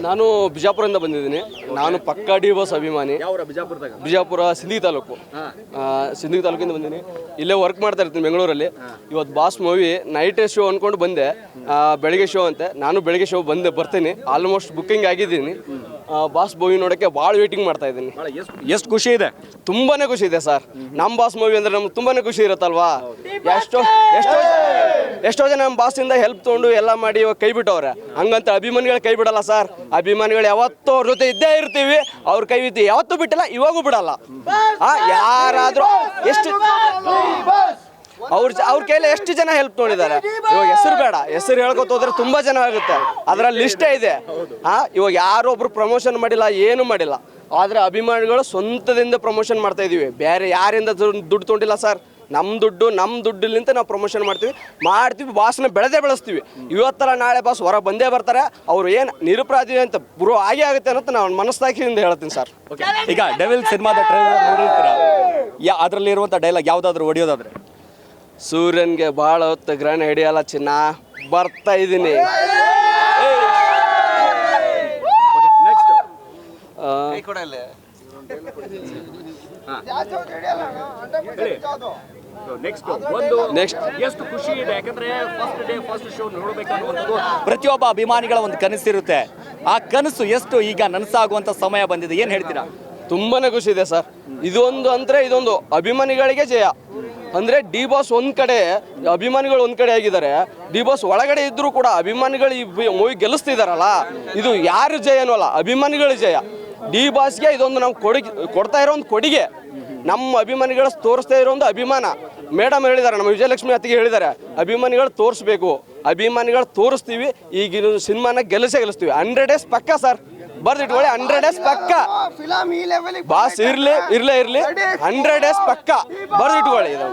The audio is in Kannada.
ನಾನು ಬಿಜಾಪುರದಿಂದ ಬಂದಿದ್ದೀನಿ. ನಾನು ಪಕ್ಕಾ ಡಿ ಬಾಸ್ ಅಭಿಮಾನಿ. ಬಿಜಾಪುರ ಸಿಂಧಿ ತಾಲೂಕು. ಆ, ಸಿಂದಗಿ ತಾಲೂಕಿಂದ ಬಂದಿದ್ದೀನಿ ಇಲ್ಲೇ ವರ್ಕ್ ಮಾಡ್ತಾ ಇರ್ತೀನಿ ಬೆಂಗಳೂರಲ್ಲಿ. ಇವತ್ತು ಬಾಸ್ ಮೂವಿ ನೈಟ್ ಶೋ ಅಂದ್ಕೊಂಡು ಬಂದೆ. ಆ, ಬೆಳಿಗ್ಗೆ ಶೋ ಅಂತೆ. ನಾನು ಬೆಳಗ್ಗೆ ಶೋ ಬಂದೆ ಬರ್ತೀನಿ. ಆಲ್ಮೋಸ್ಟ್ ಬುಕ್ಕಿಂಗ್ ಆಗಿದ್ದೀನಿ. ಬಾಸ್ ಮೂವಿ ನೋಡೋಕ್ಕೆ ಭಾಳ ವೇಟಿಂಗ್ ಮಾಡ್ತಾ ಇದ್ದೀನಿ. ಎಷ್ಟು ಖುಷಿ ಇದೆ? ತುಂಬಾನೇ ಖುಷಿ ಇದೆ ಸರ್. ನಮ್ಮ ಬಾಸ್ ಮೂವಿ ಅಂದ್ರೆ ನಮ್ಗೆ ತುಂಬಾನೇ ಖುಷಿ ಇರುತ್ತಲ್ವಾ? ಎಷ್ಟೋ ಎಷ್ಟೋ ಎಷ್ಟೋ ಜನ ನಮ್ಮ ಬಾಸಿಂದ ಹೆಲ್ಪ್ ತೊಗೊಂಡು ಎಲ್ಲ ಮಾಡಿ ಇವಾಗ ಕೈ ಬಿಟ್ಟವ್ರೆ. ಹಂಗಂತ ಅಭಿಮಾನಿಗಳು ಕೈ ಬಿಡಲ್ಲ ಸರ್. ಅಭಿಮಾನಿಗಳು ಯಾವತ್ತೂ ಅವ್ರ ಜೊತೆ ಇದ್ದೇ ಇರ್ತೀವಿ. ಅವ್ರ ಕೈ ಬಿದ್ದು ಯಾವತ್ತೂ ಬಿಟ್ಟಿಲ್ಲ ಇವಾಗೂ ಬಿಡಲ್ಲ. ಆ ಯಾರಾದ್ರೂ ಎಷ್ಟು ಅವ್ರ ಅವ್ರ ಕೈಲಿ ಎಷ್ಟು ಜನ ಹೆಲ್ಪ್ ತೊಗೊಂಡಿದ್ದಾರೆ ಇವಾಗ ಹೆಸರು ಬೇಡ. ಹೆಸರು ಹೇಳ್ಕೊತ ಹೋದ್ರೆ ತುಂಬಾ ಜನ ಆಗುತ್ತೆ. ಅದ್ರಲ್ಲಿ ಲಿಸ್ಟೇ ಇದೆ. ಹಾ ಇವಾಗ ಯಾರೊಬ್ರು ಪ್ರಮೋಷನ್ ಮಾಡಿಲ್ಲ, ಏನು ಮಾಡಿಲ್ಲ. ಆದ್ರೆ ಅಭಿಮಾನಿಗಳು ಸ್ವಂತದಿಂದ ಪ್ರಮೋಷನ್ ಮಾಡ್ತಾ ಇದೀವಿ. ಬೇರೆ ಯಾರಿಂದ ದುಡ್ಡು ತೊಂಡಿಲ್ಲ ಸರ್ ನಮ್ಮ ದುಡ್ಡು ನಮ್ಮ ದುಡ್ಡಿಲಿಂತ ನಾವು ಪ್ರಮೋಷನ್ ಮಾಡ್ತೀವಿ. ಮಾಡ್ತೀವಿ ಬಾಸ್ನ ಬೆಳೆದೇ ಬೆಳೆಸ್ತೀವಿ. ಇವತ್ತರ ನಾಳೆ ಬಾಸ್ ಹೊರ ಬಂದೇ ಬರ್ತಾರೆ. ಅವ್ರು ಏನು ನಿರುಪರಾಧಿ ಅಂತ ಬ್ರೋ ಆಗಿ ಆಗುತ್ತೆ ಅನ್ನೋದು ನಾನು ಮನಸ್ಸಾಕ್ಷಿಯಿಂದ ಹೇಳ್ತೀನಿ ಸರ್ ಈಗ ಡೆವಿಲ್ ಸಿನಿಮಾದ ಟ್ರೈಲರ್ ಯಾ ಅದರಲ್ಲಿ ಇರುವಂಥ ಡೈಲಾಗ್ ಯಾವ್ದಾದ್ರು ಹೊಡಿಯೋದಾದ್ರೆ ಸೂರ್ಯನ್ಗೆ ಭಾಳ ಹೊತ್ತು ಗ್ರಹಣ ಹಿಡಿಯಲ್ಲ ಚಿನ್ನ ಬರ್ತಾ ಇದ್ದೀನಿ ನೆಕ್ಸ್ಟ್ ಒಂದು ನೆಕ್ಸ್ಟ್ ಎಷ್ಟು ಖುಷಿ ಇದೆ ಯಾಕಂದ್ರೆ ಫಸ್ಟ್ ಡೇ ಫಸ್ಟ್ ಶೋ ನೋಡಬೇಕು ಅನ್ನುವಂಥದ್ದು ಪ್ರತಿಯೊಬ್ಬ ಅಭಿಮಾನಿಗಳ ಒಂದು ಕನಸಿರುತ್ತೆ. ಆ ಕನಸು ಎಷ್ಟು ಈಗ ನನಸಾಗುವಂತ ಸಮಯ ಬಂದಿದೆ ಏನ್ ಹೇಳ್ತೀರಾ? ತುಂಬಾನೇ ಖುಷಿ ಇದೆ ಸರ್. ಇದೊಂದು ಅಂದ್ರೆ ಇದೊಂದು ಅಭಿಮಾನಿಗಳಿಗೆ ಜಯ. ಅಂದ್ರೆ ಡಿ ಬಾಸ್ ಒಂದ್ ಕಡೆ, ಅಭಿಮಾನಿಗಳು ಒಂದ್ ಕಡೆ ಆಗಿದ್ದಾರೆ. ಡಿ ಬಾಸ್ ಒಳಗಡೆ ಇದ್ರು ಕೂಡ ಅಭಿಮಾನಿಗಳು ಈ ಮೂವಿ ಗೆಲ್ಲಿಸ್ತಿದಾರಲ್ಲ? ಇದು ಯಾರು ಜಯ ಅಲ್ಲ ಅಭಿಮಾನಿಗಳ ಜಯ. ಡಿ ಬಾಸ್ಗೆ ಇದೊಂದು ನಾವು ಕೊಡುಗೆ ಕೊಡ್ತಾ ಇರೋ ಒಂದು ಕೊಡುಗೆ. ನಮ್ಮ ಅಭಿಮಾನಿಗಳು ತೋರಿಸ್ತಾ ಇರೋ ಒಂದು ಅಭಿಮಾನ. ಮೇಡಮ್ ಹೇಳಿದ್ದಾರೆ, ನಮ್ಮ ವಿಜಯಲಕ್ಷ್ಮಿ ಅತ್ತಿಗೆ ಹೇಳಿದ್ದಾರೆ, ಅಭಿಮಾನಿಗಳು ತೋರಿಸ್ಬೇಕು. ಅಭಿಮಾನಿಗಳು ತೋರಿಸ್ತೀವಿ, ಈಗಿನ ಸಿನಿಮಾನ ಗೆಲ್ಲಿಸೇ ಗೆಲ್ಲಿಸ್ತೀವಿ. ಹಂಡ್ರೆಡ್ ಡೇಸ್ ಪಕ್ಕ ಸರ್. ಬರ್ದಿಟ್ಕೊಳ್ಳಿ ಹಂಡ್ರೆಡ್ ಡೇಸ್ ಪಕ್ಕ. ಬಾಸ್ ಇರ್ಲಿ ಇರ್ಲೇ ಇರ್ಲಿ. ಹಂಡ್ರೆಡ್ ಡೇಸ್ ಪಕ್ಕ. ಬರ್ದಿಟ್ಕೊಳ್ಳಿ ಇದು